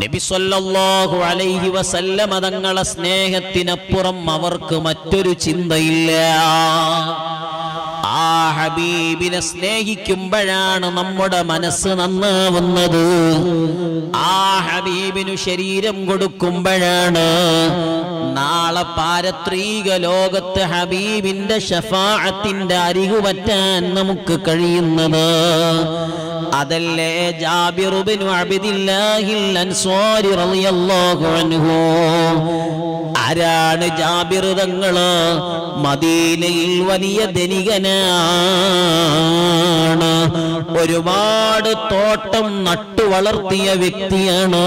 നബി സല്ലല്ലാഹു അലൈഹി വസല്ലമ തങ്ങളെ സ്നേഹത്തിനപ്പുറം അവർക്ക് മറ്റൊരു ചിന്തയില്ല. ആ ഹബീബിനെ സ്നേഹിക്കുമ്പോഴാണ് നമ്മുടെ മനസ്സ് നന്നാവുന്നത്. ആ ഹബീബിനു ശരീരം കൊടുക്കുമ്പോഴാണ് നാളെ പാരത്രീക ലോകത്ത് ഹബീബിന്റെ ഷഫാഅത്തിന്റെ അരികു പറ്റാൻ നമുക്ക് കഴിയുന്നത്. അതല്ലേ ജാബിറുബിനു അബിദില്ലാഹിൽ അൻസാരി റളിയല്ലാഹു അൻഹു. ആരാണ് ജാബിർ തങ്ങൾ? മദീനയിൽ വലിയ ധനികനാണ് ഒരുപാട് തോട്ടം നട്ടു വളർത്തിയ വ്യക്തിയാണ്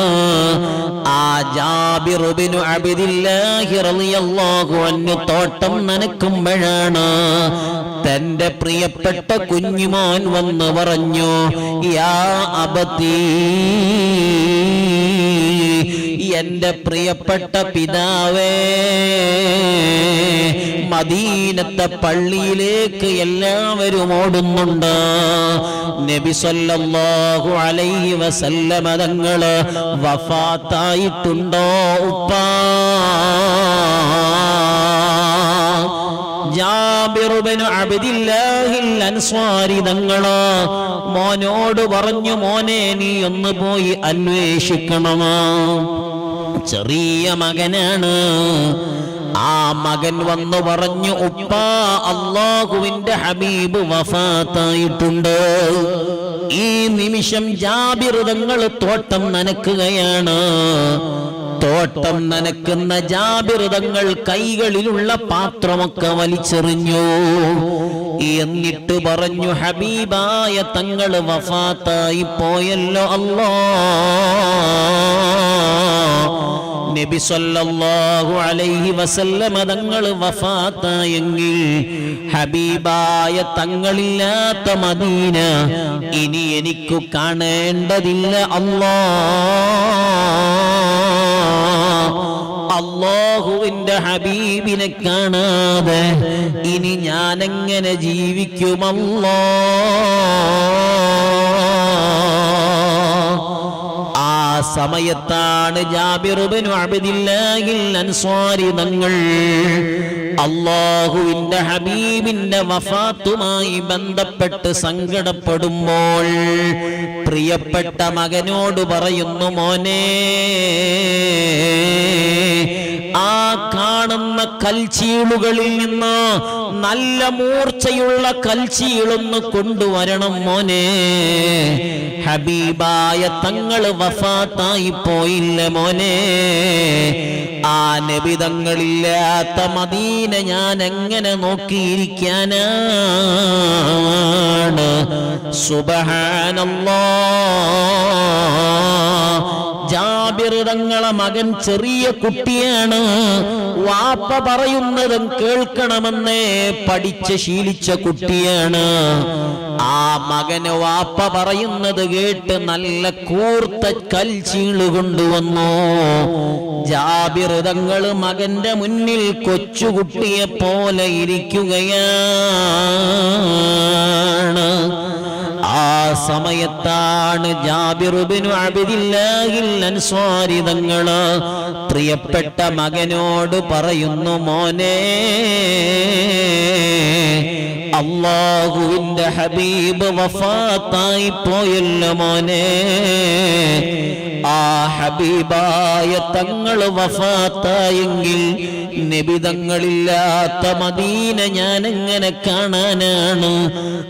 ആ ജാബിറുബിനു അബിദില്ലാഹി റളിയല്ലാഹു അൻഹു. തോട്ടം നനക്കുമ്പോഴാണ് തന്റെ പ്രിയപ്പെട്ട കുഞ്ഞുമോൻ വന്ന് പറഞ്ഞു യാ അബത്തീ എന്റെ പ്രിയപ്പെട്ട പിതാവേ മദീനത്തെ പള്ളിയിലേക്ക് എല്ലാവരും ഓടുന്നുണ്ട്. നബി സല്ലല്ലാഹു അലൈഹി വസല്ലമ തങ്ങൾ വഫാത്തായിട്ടുണ്ടോ ഉപ്പാ? മോനോട് പറഞ്ഞു മോനെ നീ ഒന്ന് പോയി അന്വേഷിക്കണമോ. ചെറിയ മകനാണ്. ആ മകൻ വന്നു പറഞ്ഞു ഉപ്പ അള്ളാഹുവിന്റെ ഹബീബ് വഫാത്തായിട്ടുണ്ട്. ഈ നിമിഷം ജാബിറുതങ്ങൾ തോട്ടം നനക്കുകയാണ്. തോട്ടം നനക്കുന്ന ജാബിറുതങ്ങൾ കൈകളിലുള്ള പാത്രമൊക്കെ വലിച്ചെറിഞ്ഞു. എന്നിട്ട് പറഞ്ഞു ഹബീബായ തങ്ങൾ വഫാത്തായി പോയല്ലോ അല്ലോ. നബി സല്ലല്ലാഹു അലൈഹി വസല്ലമ തങ്ങൾ വഫാത്തായെങ്കിൽ ഹബീബായ തങ്ങളില്ലാത്ത മദീന ഇനി എനിക്ക് കാണേണ്ടതില്ല. അല്ലാ അള്ളാഹുവിന്റെ ഹബീബിനെ കാണാതെ ഇനി ഞാൻ എങ്ങനെ ജീവിക്കുമല്ലോ? സമയത്താണ് തങ്ങൾ അള്ളാഹുവിന്റെ ഹബീബിന്റെ വഫാത്തുമായി ബന്ധപ്പെട്ട് സങ്കടപ്പെടുമ്പോൾ പ്രിയപ്പെട്ട മകനോട് പറയുന്നു മോനെ കാണുന്ന കൽച്ചീളുകളിൽ നിന്ന് നല്ല മൂർച്ചയുള്ള കൽച്ചീളൊന്ന് കൊണ്ടുവരണം മോനെ. ഹബീബായ തങ്ങൾ വഫാത്തായി പോയില്ല മോനെ. ആ നബിതങ്ങളില്ലാത്ത മദീന ഞാൻ എങ്ങനെ നോക്കിയിരിക്കാനാണ്? സുബഹാനല്ലാ. ജാബിർ മകൻ ചെറിയ കുട്ടിയാണ്. വാപ്പ പറയുന്നതും കേൾക്കണമെന്നേ പഠിച്ച് ശീലിച്ച കുട്ടിയാണ്. ആ മകന് വാപ്പ പറയുന്നത് കേട്ട് നല്ല കൂർത്ത കൽച്ചീൾ കൊണ്ടുവന്നു. ജാബിർ തങ്ങൾ മകന്റെ മുന്നിൽ കൊച്ചുകുട്ടിയെ പോലെ ഇരിക്കുകയാണ്. സമയത്താണ് ജാബിറുബിനു അബിദില്ലാഹിൽ അൻസ്വാരി തങ്ങൾ പ്രിയപ്പെട്ട മകനോട് പറയുന്നു മോനെ അള്ളാഹുവിന്റെ ഹബീബ് വഫാത്തായി പോയല്ലോ മോനെ. ആ ഹബീബായ തങ്ങൾ വഫാത്തായെങ്കിൽ നിബിതങ്ങളില്ലാത്ത മദീന ഞാൻ എങ്ങനെ കാണാനാണ്?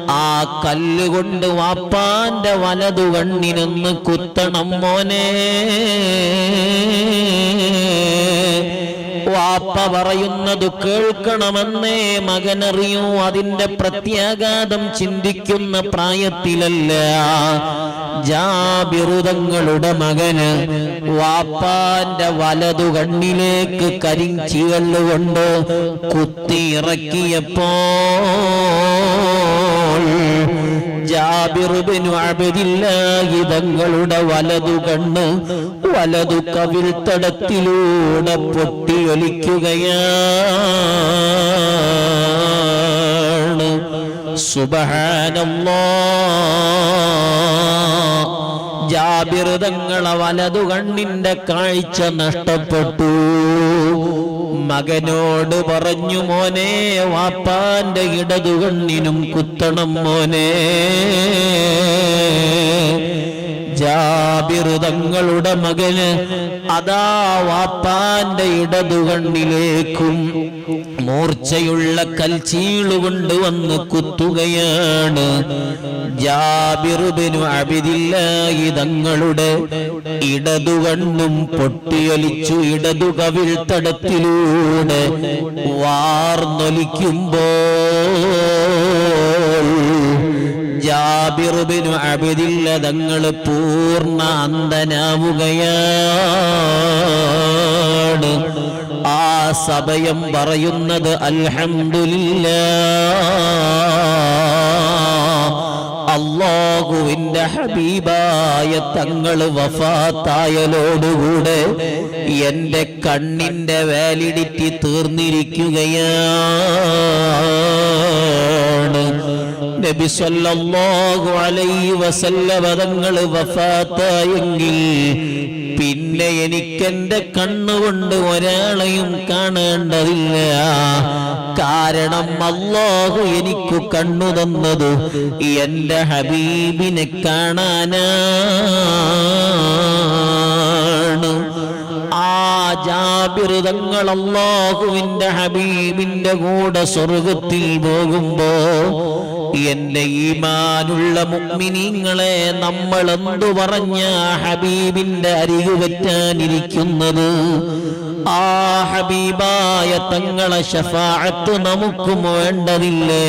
ആ കല്ലുകൊണ്ട് വാപ്പാന്റെ വലതു കണ്ണിനൊന്ന് കുത്തണം മോനെ. വാപ്പ പറയുന്നത് കേൾക്കണമെന്നേ മകനറിയൂ. അതിന്റെ പ്രത്യാഘാതം ചിന്തിക്കുന്ന പ്രായത്തിലല്ല. ജാബിറുതങ്ങളുടെ മകന് വാപ്പാന്റെ വലതു കണ്ണിലേക്ക് കരിഞ്ചികല്ലുകൊണ്ട് കുത്തിയിറക്കിയപ്പോ തങ്ങളുടെ വലതു കണ്ണ് വലതു കവിൽത്തടത്തിലൂടെ പൊട്ടിയൊലിക്കുകയാണ്. ജാബിർ തങ്ങളെ വലതു കണ്ണിന്റെ കാഴ്ച നഷ്ടപ്പെട്ടു. മകനോട് പറഞ്ഞു മോനെ വാപ്പാന്റെ ഇടതുകണ്ണിനും കുത്തണം മോനെ. ജാബിർ തങ്ങളുടെ മകന് അതാ വാപ്പാന്റെ ഇടതു കണ്ണിലേക്കും മൂർച്ചയുള്ള കൽച്ചീളുകൊണ്ട് വന്ന് കുത്തുകയാണ്. ജാബിറുബിനു അബിദില്ലായി തങ്ങളുടെ ഇടതുകണ്ണും പൊട്ടിയൊലിച്ചു ഇടതു കവിൾ തടത്തിലൂടെ വാർന്നൊലിക്കുമ്പോ ജാബിറുബിനു അബിദില്ല തങ്ങൾ പൂർണ അന്തനാവുകയാണ് ആ സമയം പറയുന്നത് അൽഹമില്ല അള്ളാഹുവിന്റെ ഹബീബായ തങ്ങൾ വഫാത്തായലോടുകൂടെ എന്റെ കണ്ണിന്റെ വാലിഡിറ്റി തീർന്നിരിക്കുകയാണ്. നബി സല്ലല്ലാഹു അലൈഹി തങ്ങൾ വഫാത്തായെങ്കിൽ പിന്നെ എനിക്കെന്റെ കണ്ണുകൊണ്ട് ഒരാളെയും കാണേണ്ടതില്ല. കാരണം അള്ളാഹു എനിക്ക് കണ്ണു തന്നത് എന്റെ ഹബീബിനെ കാണാനാണ്. ആ ജാബിറുതങ്ങൾ അള്ളാഹുവിന്റെ ഹബീബിന്റെ കൂടെ സ്വർഗത്തിൽ പോകുമ്പോ എന്റെ ഈമാനുള്ള മുഗ്മിനീങ്ങളെ നമ്മൾ എന്തു പറഞ്ഞ ഹബീബിന്റെ അരികു പറ്റാനിരിക്കുന്നത് ആ ഹബീബായ തങ്ങളെ ഷഫാഅത്ത് നമുക്കും വേണ്ടതില്ലേ?